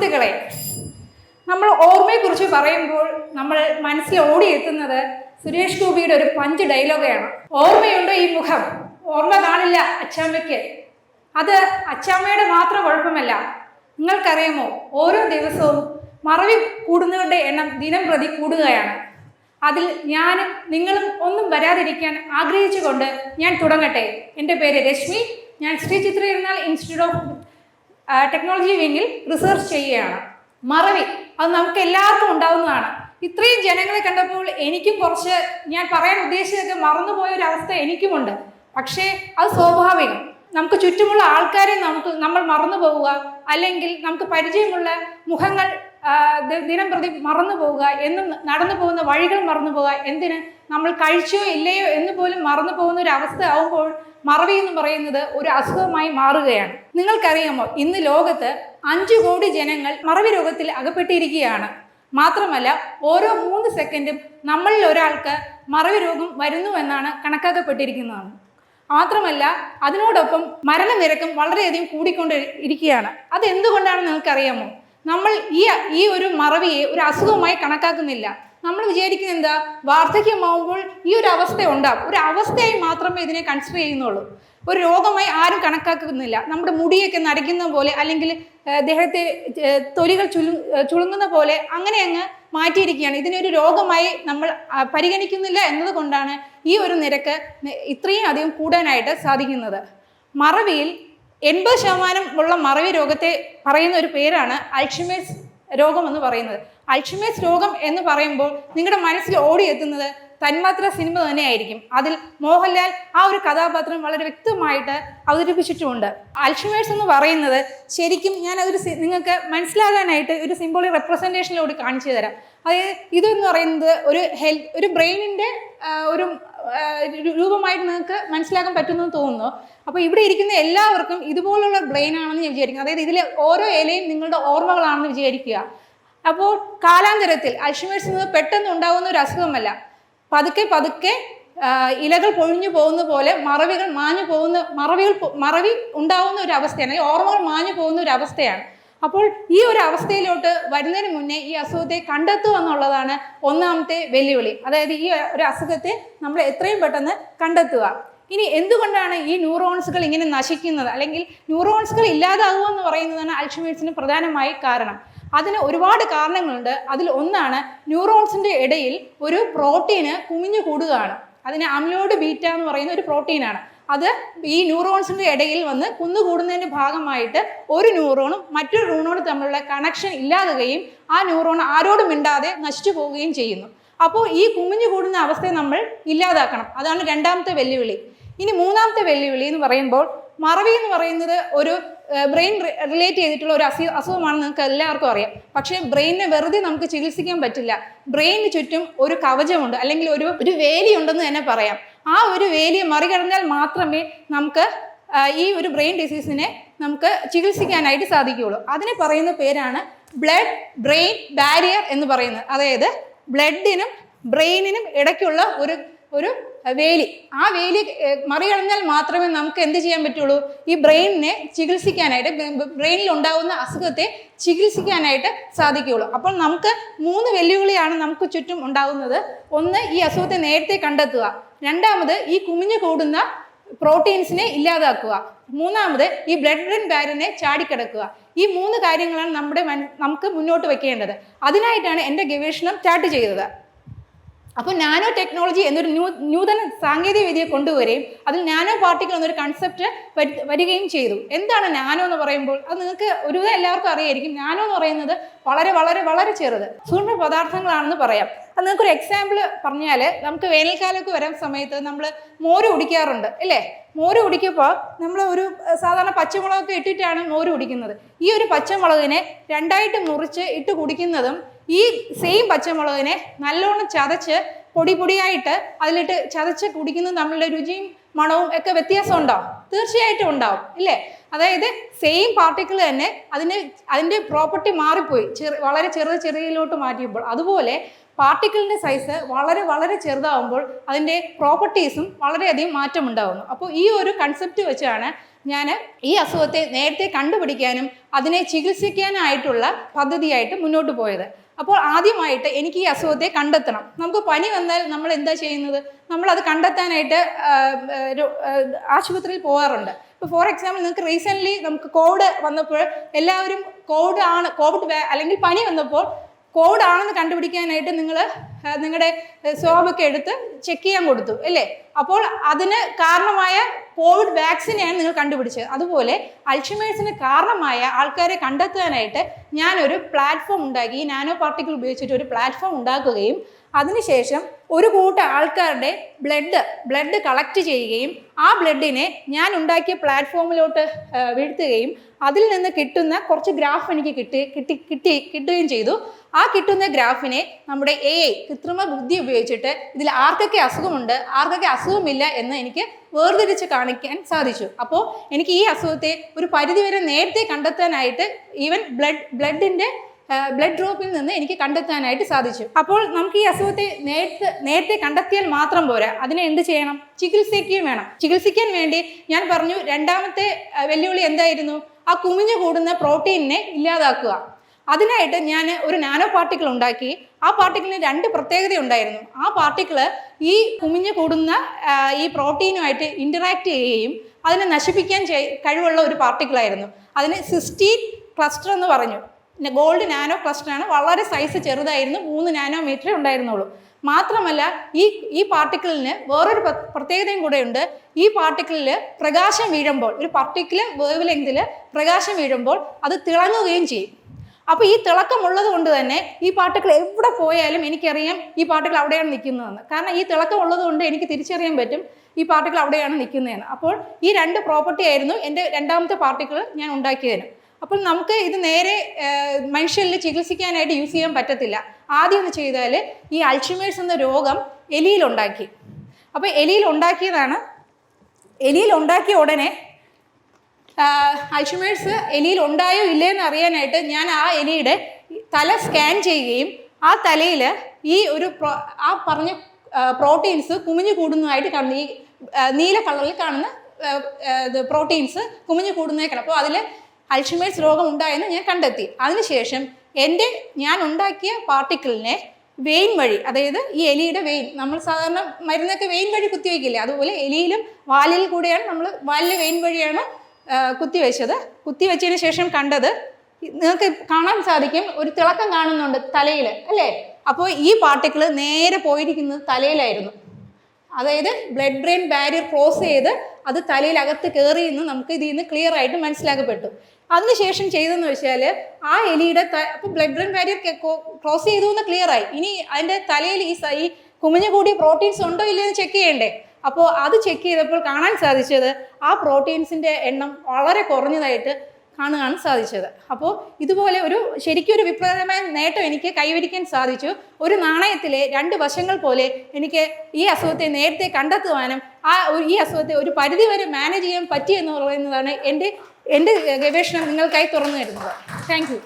സുഹൃത്തുക്കളെ നമ്മൾ ഓർമ്മയെക്കുറിച്ച് പറയുമ്പോൾ നമ്മൾ മനസ്സിൽ ഓടിയെത്തുന്നത് സുരേഷ് ഗോപിയുടെ ഒരു പഞ്ച് ഡയലോഗാണ്. ഓർമ്മയുണ്ടോ ഈ മുഖം? ഓർമ്മ കാണില്ല അച്ചാമ്മയ്ക്ക്. അത് അച്ചാമ്മയുടെ മാത്രം കുഴപ്പമല്ല. നിങ്ങൾക്കറിയാമോ ഓരോ ദിവസവും മറവി കൂടുന്നവരുടെ എണ്ണം ദിനം പ്രതി കൂടുകയാണ്. അതിൽ ഞാനും നിങ്ങളും ഒന്നും വരാതിരിക്കാൻ ആഗ്രഹിച്ചുകൊണ്ട് ഞാൻ തുടങ്ങട്ടെ. എന്റെ പേര് രശ്മി. ഞാൻ ശ്രീ ചിത്രയിരുന്നാൽ ഇൻസ്റ്റിറ്റ്യൂട്ട് ഓഫ് ടെക്നോളജി വിങ്ങിൽ റിസർച്ച് ചെയ്യുകയാണ്. മറവി അത് നമുക്ക് എല്ലാവർക്കും ഉണ്ടാവുന്നതാണ്. ഇത്രയും ജനങ്ങളെ കണ്ടപ്പോൾ എനിക്കും കുറച്ച് ഞാൻ പറയാൻ ഉദ്ദേശിച്ചതൊക്കെ മറന്നുപോയ ഒരു അവസ്ഥ എനിക്കുമുണ്ട്. പക്ഷേ അത് സ്വാഭാവികം. നമുക്ക് ചുറ്റുമുള്ള ആൾക്കാരെ നമുക്ക് നമ്മൾ മറന്നു പോവുക അല്ലെങ്കിൽ നമുക്ക് പരിചയമുള്ള മുഖങ്ങൾ ദിനം പ്രതി മറന്നു പോവുക എന്നും നടന്നു പോകുന്ന വഴികൾ മറന്നു പോവുക എന്തിന്? നമ്മൾ കഴിച്ചോ ഇല്ലയോ എന്ന് പോലും മറന്നു പോകുന്ന ഒരു അവസ്ഥ ആവുമ്പോൾ മറവി എന്ന് പറയുന്നത് ഒരു അസുഖമായി മാറുകയാണ്. നിങ്ങൾക്കറിയാമോ ഇന്ന് ലോകത്ത് അഞ്ചു കോടി ജനങ്ങൾ മറവി രോഗത്തിൽ അകപ്പെട്ടിരിക്കുകയാണ്. മാത്രമല്ല ഓരോ മൂന്ന് സെക്കൻഡും നമ്മളിൽ ഒരാൾക്ക് മറവി രോഗം വരുന്നു എന്നാണ് കണക്കാക്കപ്പെട്ടിരിക്കുന്നതാണ്. മാത്രമല്ല അതിനോടൊപ്പം മരണനിരക്കും വളരെയധികം കൂടിക്കൊണ്ട് ഇരിക്കുകയാണ് അത് എന്തുകൊണ്ടാണെന്ന് നിങ്ങൾക്കറിയാമോ? നമ്മൾ ഈ ഈ ഒരു മറവിയെ ഒരു അസുഖമായി കണക്കാക്കുന്നില്ല. നമ്മൾ വിചാരിക്കുന്നത് എന്താ? വാർദ്ധക്യമാവുമ്പോൾ ഈ ഒരു അവസ്ഥ ഉണ്ടാവും. ഒരു അവസ്ഥയായി മാത്രമേ ഇതിനെ കൺസിഡർ ചെയ്യുന്നുള്ളൂ. ഒരു രോഗമായി ആരും കണക്കാക്കുന്നില്ല. നമ്മുടെ മുടിയൊക്കെ നരയ്ക്കുന്ന പോലെ അല്ലെങ്കിൽ ദേഹത്തെ തൊലികൾ ചുലു ചുളുങ്ങുന്ന പോലെ അങ്ങനെ അങ്ങ് മാറ്റിയിരിക്കുകയാണ്. ഇതിനൊരു രോഗമായി നമ്മൾ പരിഗണിക്കുന്നില്ല എന്നതുകൊണ്ടാണ് ഈ ഒരു നിരക്ക് ഇത്രയും അധികം കൂടാനായിട്ട് സാധിക്കുന്നത്. മറവിയിൽ എൺപത് ശതമാനം ഉള്ള മറവി രോഗത്തെ പറയുന്ന ഒരു പേരാണ് അൾഷിമേഴ്സ് രോഗം എന്ന് പറയുന്നത്. അൾഷിമേഴ്സ് രോഗം എന്ന് പറയുമ്പോൾ നിങ്ങളുടെ മനസ്സിൽ ഓടിയെത്തുന്നത് തന്മാത്ര സിനിമ തന്നെയായിരിക്കും. അതിൽ മോഹൻലാൽ ആ ഒരു കഥാപാത്രം വളരെ വ്യക്തമായിട്ട് അവതരിപ്പിച്ചിട്ടുമുണ്ട്. അൽഷിമേഴ്സ് എന്ന് പറയുന്നത് ശരിക്കും ഞാൻ അതൊരു നിങ്ങൾക്ക് മനസ്സിലാകാനായിട്ട് ഒരു സിംബോളിക് റെപ്രസെന്റേഷനിലൂടെ കാണിച്ചു തരാം. അതായത് ഇതെന്ന് പറയുന്നത് ഒരു ഹെൽത്ത് ഒരു ബ്രെയിനിന്റെ ഒരു രൂപമായിട്ട് നിങ്ങൾക്ക് മനസ്സിലാക്കാൻ പറ്റുമെന്ന് തോന്നുന്നു. അപ്പോൾ ഇവിടെ ഇരിക്കുന്ന എല്ലാവർക്കും ഇതുപോലുള്ള ബ്രെയിൻ ആണെന്ന് ഞാൻ വിചാരിക്കുന്നു. അതായത് ഇതിലെ ഓരോ ഇലയും നിങ്ങളുടെ ഓർമ്മകളാണെന്ന് വിചാരിക്കുക. അപ്പോൾ കാലാന്തരത്തിൽ അൽഷിമേഴ്സ് എന്നത് പെട്ടെന്ന് ഉണ്ടാകുന്ന ഒരു അസുഖമല്ല. പതുക്കെ പതുക്കെ ഇലകൾ പൊഴിഞ്ഞു പോകുന്ന പോലെ മറവികൾ മാഞ്ഞു പോകുന്ന മറവികൾ മറവി ഉണ്ടാകുന്ന ഒരു അവസ്ഥയാണ്. ഓർമ്മകൾ മാഞ്ഞു പോകുന്ന ഒരു അവസ്ഥയാണ്. അപ്പോൾ ഈ ഒരു അവസ്ഥയിലോട്ട് വരുന്നതിന് മുന്നേ ഈ അസുഖത്തെ കണ്ടെത്തുക എന്നുള്ളതാണ് ഒന്നാമത്തെ വെല്ലുവിളി. അതായത് ഈ ഒരു അസുഖത്തെ നമ്മൾ എത്രയും പെട്ടെന്ന് കണ്ടെത്തുക. ഇനി എന്തുകൊണ്ടാണ് ഈ ന്യൂറോൺസുകൾ ഇങ്ങനെ നശിക്കുന്നത്? അല്ലെങ്കിൽ ന്യൂറോൺസുകൾ ഇല്ലാതാകുക എന്ന് പറയുന്നതാണ് അൽഷിമേഴ്സിന് പ്രധാനമായി കാരണം. അതിന് ഒരുപാട് കാരണങ്ങളുണ്ട്. അതിൽ ഒന്നാണ് ന്യൂറോൺസിന്റെ ഇടയിൽ ഒരു പ്രോട്ടീന് കുമിഞ്ഞു കൂടുകയാണ്. അതിന് അമിലോഡ് ബീറ്റ എന്ന് പറയുന്ന ഒരു പ്രോട്ടീനാണ്. അത് ഈ ന്യൂറോൺസിന്റെ ഇടയിൽ വന്ന് കുന്നുകൂടുന്നതിന്റെ ഭാഗമായിട്ട് ഒരു ന്യൂറോണും മറ്റൊരു ന്യൂറോണും തമ്മിലുള്ള കണക്ഷൻ ഇല്ലാതുകയും ആ ന്യൂറോൺ ആരോടും മിണ്ടാതെ നശിച്ചു പോവുകയും ചെയ്യുന്നു. അപ്പോൾ ഈ കുമിഞ്ഞു കൂടുന്ന അവസ്ഥയെ നമ്മൾ ഇല്ലാതാക്കണം. അതാണ് രണ്ടാമത്തെ വെല്ലുവിളി. ഇനി മൂന്നാമത്തെ വെല്ലുവിളി എന്ന് പറയുമ്പോൾ മറവി എന്ന് പറയുന്നത് ഒരു ബ്രെയിൻ റിലേറ്റ് ചെയ്തിട്ടുള്ള ഒരു അസു അസുഖമാണെന്ന് നിങ്ങൾക്ക് എല്ലാവർക്കും അറിയാം. പക്ഷേ ബ്രെയിനിനെ വെറുതെ നമുക്ക് ചികിത്സിക്കാൻ പറ്റില്ല. ബ്രെയിനിന് ചുറ്റും ഒരു കവചമുണ്ട്. അല്ലെങ്കിൽ ഒരു ഒരു വേലിയുണ്ടെന്ന് തന്നെ പറയാം. ആ ഒരു വേലിയെ മറികടന്നാൽ മാത്രമേ നമുക്ക് ഈ ഒരു ബ്രെയിൻ ഡിസീസിനെ നമുക്ക് ചികിത്സിക്കാനായിട്ട് സാധിക്കുകയുള്ളൂ. അതിന് പറയുന്ന പേരാണ് ബ്ലഡ് ബ്രെയിൻ ബാരിയർ എന്ന് പറയുന്നത്. അതായത് ബ്ലഡിനും ബ്രെയിനിനും ഇടയ്ക്കുള്ള ഒരു ഒരു വേലി. ആ വേലി മറികടഞ്ഞാൽ മാത്രമേ നമുക്ക് എന്ത് ചെയ്യാൻ പറ്റുള്ളൂ? ഈ ബ്രെയിനിനെ ചികിത്സിക്കാനായിട്ട് ബ്രെയിനിൽ ഉണ്ടാകുന്ന അസുഖത്തെ ചികിത്സിക്കാനായിട്ട് സാധിക്കുകയുള്ളൂ. അപ്പോൾ നമുക്ക് മൂന്ന് വെല്ലുവിളിയാണ് നമുക്ക് ചുറ്റും ഉണ്ടാകുന്നത് ഒന്ന് ഈ അസുഖത്തെ നേരത്തെ കണ്ടെത്തുക. രണ്ടാമത് ഈ കുമിഞ്ഞു കൂടുന്ന പ്രോട്ടീൻസിനെ ഇല്ലാതാക്കുക. മൂന്നാമത് ഈ ബ്ലഡ് ബ്രെയിൻ ബാരിനെ ചാടിക്കിടക്കുക. ഈ മൂന്ന് കാര്യങ്ങളാണ് നമ്മുടെ നമുക്ക് മുന്നോട്ട് വെക്കേണ്ടത്. അതിനായിട്ടാണ് എന്റെ ഗവേഷണം സ്റ്റാർട്ട് ചെയ്തത്. അപ്പോൾ നാനോ ടെക്നോളജി എന്നൊരു ന്യൂ നൂതന സാങ്കേതിക വിദ്യയെ കൊണ്ടുവരികയും അതിൽ നാനോ പാർട്ടിക്കിൾ എന്നൊരു കൺസെപ്റ്റ് വരികയും ചെയ്തു. എന്താണ് നാനോ എന്ന് പറയുമ്പോൾ? അത് നിങ്ങൾക്ക് ഒരുവിധം എല്ലാവർക്കും അറിയായിരിക്കും. നാനോ എന്ന് പറയുന്നത് വളരെ വളരെ വളരെ ചെറുത്. സൂക്ഷ്മ പദാർത്ഥങ്ങളാണെന്ന് പറയാം. അത് നിങ്ങൾക്കൊരു എക്സാമ്പിൾ പറഞ്ഞാൽ നമുക്ക് വേനൽക്കാലമൊക്കെ വരാൻ സമയത്ത് നമ്മൾ മോര് കുടിക്കാറുണ്ട് അല്ലേ മോര് കുടിക്കുമ്പോൾ നമ്മൾ ഒരു സാധാരണ പച്ചമുളകൊക്കെ ഇട്ടിട്ടാണ് മോര് കുടിക്കുന്നത്. ഈ ഒരു പച്ചമുളകിനെ രണ്ടായിട്ട് മുറിച്ച് ഇട്ട് കുടിക്കുന്നതും ഈ സെയിം പച്ചമുളകിനെ നല്ലോണം ചതച്ച് പൊടി പൊടിയായിട്ട് അതിലിട്ട് ചതച്ച് കുടിക്കുന്നത് നമ്മളുടെ രുചിയും മണവും ഒക്കെ വ്യത്യാസം ഉണ്ടാവും തീർച്ചയായിട്ടും ഉണ്ടാവും ഇല്ലേ? അതായത് സെയിം പാർട്ടിക്കിൾ തന്നെ അതിന് അതിന്റെ പ്രോപ്പർട്ടി മാറിപ്പോയി ചെറു വളരെ ചെറു ചെറിയയിലോട്ട് മാറ്റിയപ്പോൾ. അതുപോലെ പാർട്ടിക്കിളിന്റെ സൈസ് വളരെ വളരെ ചെറുതാവുമ്പോൾ അതിന്റെ പ്രോപ്പർട്ടീസും വളരെയധികം മാറ്റമുണ്ടാകുന്നു അപ്പോൾ ഈ ഒരു കൺസെപ്റ്റ് വെച്ചാണ് ഞാൻ ഈ അസുഖത്തെ നേരത്തെ കണ്ടുപിടിക്കാനും അതിനെ ചികിത്സിക്കാനായിട്ടുള്ള പദ്ധതിയായിട്ട് മുന്നോട്ട് പോയത്. അപ്പോൾ ആദ്യമായിട്ട് എനിക്ക് ഈ അസുഖത്തെ കണ്ടെത്തണം. നമുക്ക് പനി വന്നാൽ നമ്മൾ എന്താ ചെയ്യുന്നത്? നമ്മൾ അത് കണ്ടെത്താനായിട്ട് ആശുപത്രിയിൽ പോകാറുണ്ട്. ഇപ്പോൾ ഫോർ എക്സാമ്പിൾ നിങ്ങൾക്ക് റീസെന്റ്ലി നമുക്ക് കോവിഡ് വന്നപ്പോൾ എല്ലാവരും കോവിഡ് ആണ് കോവിഡ് അല്ലെങ്കിൽ പനി വന്നപ്പോൾ കോവിഡ് ആണെന്ന് കണ്ടുപിടിക്കാനായിട്ട് നിങ്ങൾ നിങ്ങളുടെ സ്വാബൊക്കെ എടുത്ത് ചെക്ക് ചെയ്യാൻ കൊടുത്തു അല്ലേ? അപ്പോൾ അതിന് കാരണമായ കോവിഡ് വാക്സിനെയാണ് നിങ്ങൾ കണ്ടുപിടിച്ചത്. അതുപോലെ അൾഷിമേഴ്സിന് കാരണമായ ആൾക്കാരെ കണ്ടെത്താനായിട്ട് ഞാനൊരു പ്ലാറ്റ്ഫോം ഉണ്ടാക്കി നാനോ പാർട്ടിക്കിൾ ഉപയോഗിച്ചിട്ട് ഒരു പ്ലാറ്റ്ഫോം ഉണ്ടാക്കുകയും അതിനുശേഷം ഒരു കൂട്ടം ആൾക്കാരുടെ ബ്ലഡ് ബ്ലഡ് കളക്ട് ചെയ്യുകയും ആ ബ്ലഡിനെ ഞാൻ ഉണ്ടാക്കിയ പ്ലാറ്റ്ഫോമിലോട്ട് വീഴ്ത്തുകയും അതിൽ നിന്ന് കിട്ടുന്ന കുറച്ച് ഗ്രാഫ് എനിക്ക് കിട്ടി കിട്ടി കിട്ടി കിട്ടുകയും ചെയ്തു. ആ കിട്ടുന്ന ഗ്രാഫിനെ നമ്മുടെ എ ഐ കൃത്രിമ ബുദ്ധി ഉപയോഗിച്ചിട്ട് ഇതിൽ ആർക്കൊക്കെ അസുഖമുണ്ട് ആർക്കൊക്കെ അസുഖമില്ല എന്ന് എനിക്ക് വേർതിരിച്ച് കാണിക്കാൻ സാധിച്ചു. അപ്പോൾ എനിക്ക് ഈ അസുഖത്തെ ഒരു പരിധിവരെ നേരത്തെ കണ്ടെത്താനായിട്ട് ഈവൻ ബ്ലഡ് ബ്ലഡിന്റെ ബ്ലഡ് ഡ്രോപ്പിൽ നിന്ന് എനിക്ക് കണ്ടെത്താനായിട്ട് സാധിച്ചു. അപ്പോൾ നമുക്ക് ഈ അസുഖത്തെ നേരത്തെ നേരത്തെ കണ്ടെത്തിയാൽ മാത്രം പോരാ. അതിനെ എന്ത് ചെയ്യണം? ചികിത്സിക്കുകയും വേണം. ചികിത്സിക്കാൻ വേണ്ടി ഞാൻ പറഞ്ഞു രണ്ടാമത്തെ വെല്ലുവിളി എന്തായിരുന്നു? ആ കുമിഞ്ഞു കൂടുന്ന പ്രോട്ടീനിനെ ഇല്ലാതാക്കുക. അതിനായിട്ട് ഞാൻ ഒരു നാനോ പാർട്ടിക്കിൾ ഉണ്ടാക്കി. ആ പാർട്ടിക്കിളിന് രണ്ട് പ്രത്യേകത ഉണ്ടായിരുന്നു. ആ പാർട്ടിക്കിൾ ഈ കുമിഞ്ഞു കൂടുന്ന ഈ പ്രോട്ടീനുമായിട്ട് ഇന്ററാക്ട് ചെയ്യുകയും അതിനെ നശിപ്പിക്കാൻ കഴിവുള്ള ഒരു പാർട്ടിക്കിളായിരുന്നു. അതിന് സിസ്റ്റീൻ ക്ലസ്റ്റർ എന്ന് പറഞ്ഞു. ഗോൾഡ് നാനോ ക്ലസ്റ്ററാണ്. വളരെ സൈസ് ചെറുതായിരുന്നു. മൂന്ന് നാനോമീറ്ററേ ഉണ്ടായിരുന്നുള്ളൂ. മാത്രമല്ല ഈ ഈ പാർട്ടിക്കിളിന് വേറൊരു പ്രത്യേകതയും ഉണ്ട് ഈ പാർട്ടിക്കിളിൽ പ്രകാശം വീഴുമ്പോൾ ഒരു പർട്ടിക്കുലർ വേവ് ലെങ്തിൽ പ്രകാശം വീഴുമ്പോൾ അത് തിളങ്ങുകയും ചെയ്യും. അപ്പോൾ ഈ തിളക്കമുള്ളത് കൊണ്ട് തന്നെ ഈ പാർട്ടിക്കിൾ എവിടെ പോയാലും എനിക്കറിയാം ഈ പാർട്ടിക്കിൾ അവിടെയാണ് നിൽക്കുന്നതെന്ന്. കാരണം ഈ തിളക്കമുള്ളത് കൊണ്ട് എനിക്ക് തിരിച്ചറിയാൻ പറ്റും ഈ പാർട്ടിക്കിൾ അവിടെയാണ് നിൽക്കുന്നതെന്ന്. അപ്പോൾ ഈ രണ്ട് പ്രോപ്പർട്ടി ആയിരുന്നു എന്റെ രണ്ടാമത്തെ പാർട്ടിക്കിൾ ഞാൻ ഉണ്ടാക്കിയതിന്. അപ്പോൾ നമുക്ക് ഇത് നേരെ മനുഷ്യരിൽ ചികിത്സിക്കാനായിട്ട് യൂസ് ചെയ്യാൻ പറ്റത്തില്ല. ആദ്യം എന്ന് ചെയ്താൽ ഈ അൾഷിമേഴ്സ് എന്ന രോഗം എലിയിലുണ്ടാക്കി അപ്പോൾ എലിയിൽ ഉണ്ടാക്കിയ ഉടനെ അൾഷിമേഴ്സ് എലിയിൽ ഉണ്ടായോ ഇല്ലയെന്ന് അറിയാനായിട്ട് ഞാൻ ആ എലിയുടെ തല സ്കാൻ ചെയ്യുകയും ആ തലയിൽ ഈ ഒരു ആ പറഞ്ഞ പ്രോട്ടീൻസ് കുമിഞ്ഞു കൂടുന്നതായിട്ട് കാണുന്നു ഈ നീല കളറിൽ കാണുന്ന പ്രോട്ടീൻസ് കുമിഞ്ഞു കൂടുന്നേക്കണം അപ്പോൾ അതിൽ അൾഷിമേഴ്സ് രോഗം ഉണ്ടായെന്ന് ഞാൻ കണ്ടെത്തി. അതിനുശേഷം എന്റെ ഞാൻ ഉണ്ടാക്കിയ പാർട്ടിക്കിളിനെ വെയിൻ വഴി അതായത് ഈ എലിയുടെ വെയിൻ നമ്മൾ സാധാരണ മരുന്നൊക്കെ വെയിൻ വഴി കുത്തിവെക്കില്ലേ? അതുപോലെ എലിയിലും വാലിൽ കൂടെയാണ് നമ്മൾ വാലിലെ വെയിൻ വഴിയാണ് കുത്തിവെച്ചത്. കുത്തിവെച്ചതിന് ശേഷം കണ്ടത് നിങ്ങൾക്ക് കാണാൻ സാധിക്കും ഒരു തിളക്കം കാണുന്നുണ്ട് തലയിൽ അല്ലേ? അപ്പോൾ ഈ പാർട്ടിക്കിൾ നേരെ പോയിരിക്കുന്നത് തലയിലായിരുന്നു. അതായത് ബ്ലഡ് ബ്രെയിൻ ബാരിയർ ക്രോസ് ചെയ്ത് അത് തലയിലകത്ത് കയറി എന്ന് നമുക്ക് ഇതിൽ നിന്ന് ക്ലിയർ ആയിട്ട് മനസ്സിലാക്കപ്പെട്ടു. അതിനുശേഷം ചെയ്തെന്ന് വെച്ചാൽ ആ എലിയുടെ അപ്പോൾ ബ്ലഡ് ബ്രെയിൻ ബാരിയർ ക്രോസ് ചെയ്തു എന്ന് ക്ലിയർ ആയി. ഇനി അതിന്റെ തലയിൽ ഈ ഈ കുമിഞ്ഞു കൂടിയ പ്രോട്ടീൻസ് ഉണ്ടോ ഇല്ലയോ ചെക്ക് ചെയ്യണ്ടേ? അപ്പോൾ അത് ചെക്ക് ചെയ്തപ്പോൾ കാണാൻ സാധിച്ചത് ആ പ്രോട്ടീൻസിന്റെ എണ്ണം വളരെ കുറഞ്ഞതായിട്ട് കാണുകയാണ് സാധിച്ചത്. അപ്പോൾ ഇതുപോലെ ഒരു ശരിക്കും ഒരു വിപ്ലവകരമായ നേട്ടം എനിക്ക് കൈവരിക്കാൻ സാധിച്ചു. ഒരു നാണയത്തിലെ രണ്ട് വശങ്ങൾ പോലെ എനിക്ക് ഈ അസുഖത്തെ നേരത്തെ കണ്ടെത്തുവാനും ആ ഈ അസുഖത്തെ ഒരു പരിധി വരെ മാനേജ് ചെയ്യാൻ പറ്റിയെന്ന് പറയുന്നതാണ് എന്റെ എന്റെ ഗവേഷണം നിങ്ങൾക്കായി തുറന്നു തരുന്നത്. താങ്ക്